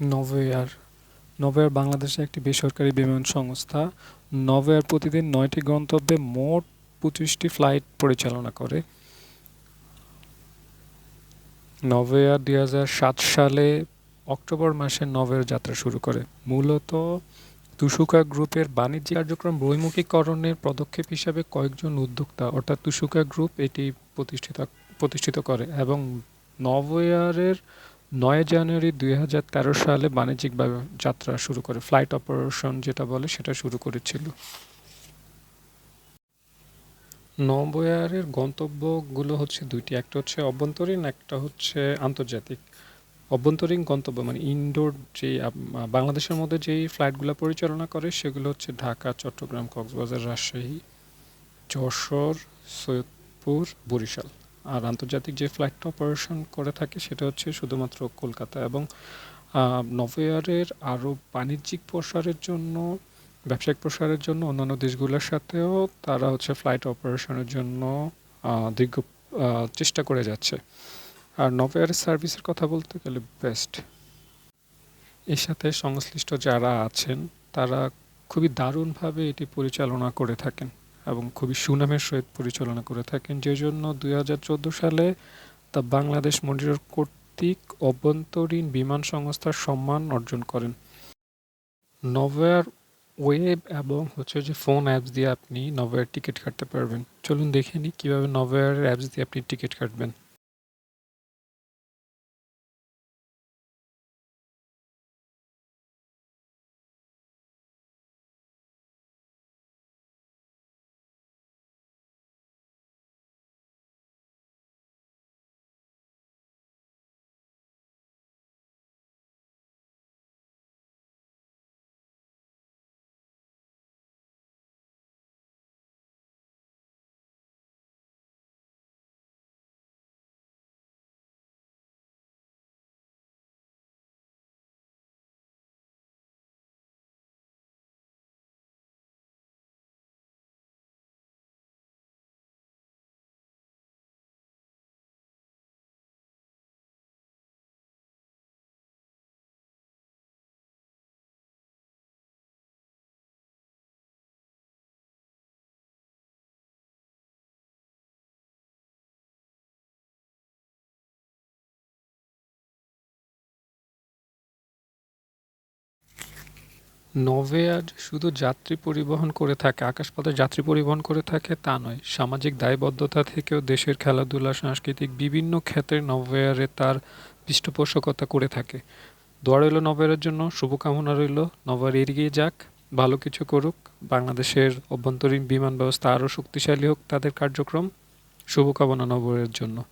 নভোএয়ার নভোএয়ার বাংলাদেশের একটি বেসরকারি বিমান সংস্থা। নভোএয়ার প্রতিদিন নয়টি গন্তব্যে মোট পঁচিশটি ফ্লাইট পরিচালনা করে। নভোএয়ার দুই হাজার সাত সালে অক্টোবর মাসে নভোএয়ার যাত্রা শুরু করে। মূলত তুষুকা গ্রুপের বাণিজ্যিক কার্যক্রম বহিমুখীকরণের পদক্ষেপ হিসাবে কয়েকজন উদ্যোক্তা, অর্থাৎ তুষুকা গ্রুপ এটি প্রতিষ্ঠিত প্রতিষ্ঠিত করে এবং নভোএয়ারের নয় জানুয়ারি দুই হাজার তেরো সালে বাণিজ্যিকভাবে যাত্রা শুরু করে ফ্লাইট অপারেশন যেটা বলে সেটা শুরু করেছিল। নভোএয়ারের গন্তব্যগুলো হচ্ছে দুইটি, একটা হচ্ছে অভ্যন্তরীণ, একটা হচ্ছে আন্তর্জাতিক। অভ্যন্তরীণ গন্তব্য মানে ইনডোর যে বাংলাদেশের মধ্যে যেই ফ্লাইটগুলো পরিচালনা করে সেগুলো হচ্ছে ঢাকা, চট্টগ্রাম, কক্সবাজার, রাজশাহী, যশোর, সৈয়দপুর, বরিশাল। আর আন্তর্জাতিক যে ফ্লাইটটা অপারেশন করে থাকে সেটা হচ্ছে শুধুমাত্র কলকাতা এবং আহ, নভোএয়ারের আরও বাণিজ্যিক প্রসারের জন্য ব্যবসায়িক প্রসারের জন্য অন্যান্য দেশগুলোর সাথেও তারা হচ্ছে ফ্লাইট অপারেশনের জন্য দীর্ঘ চেষ্টা করে যাচ্ছে। আর নভোএয়ারের সার্ভিসের কথা বলতে গেলে বেস্ট এর সাথে সংশ্লিষ্ট যারা আছেন তারা খুবই দারুণভাবে এটি পরিচালনা করে থাকেন। এবং খুবই সুনামের সহিত পরিচালনা করে থাকেন। যে জন্য দুই হাজার চোদ্দ সালে তা বাংলাদেশ মনিটর কর্তৃক অভ্যন্তরীণ বিমান সংস্থার সম্মান অর্জন করেন। নভেয়ার ওয়েব এবং হচ্ছে যে ফোন অ্যাপস দিয়ে আপনি নভেয়ার টিকিট কাটতে পারবেন। চলুন দেখে নিই কীভাবে নভেয়ার অ্যাপস দিয়ে আপনি টিকিট কাটবেন। নভোএয়ার শুধু যাত্রী পরিবহন করে থাকে, আকাশপথে যাত্রী পরিবহন করে থাকে, তা নয়। সামাজিক দায়বদ্ধতা থেকেও দেশের খেলাধুলা, সাংস্কৃতিক বিভিন্ন ক্ষেত্রে নভোএয়ারে তার পৃষ্ঠপোষকতা করে থাকে। দোয়া রইল নভোএয়ারের জন্য, শুভকামনা রইল। নভোএয়ার এগিয়ে যাক, ভালো কিছু করুক। বাংলাদেশের অভ্যন্তরীণ বিমান ব্যবস্থা আরও শক্তিশালী হোক, তাদের কার্যক্রম। শুভকামনা নভোএয়ারের জন্য।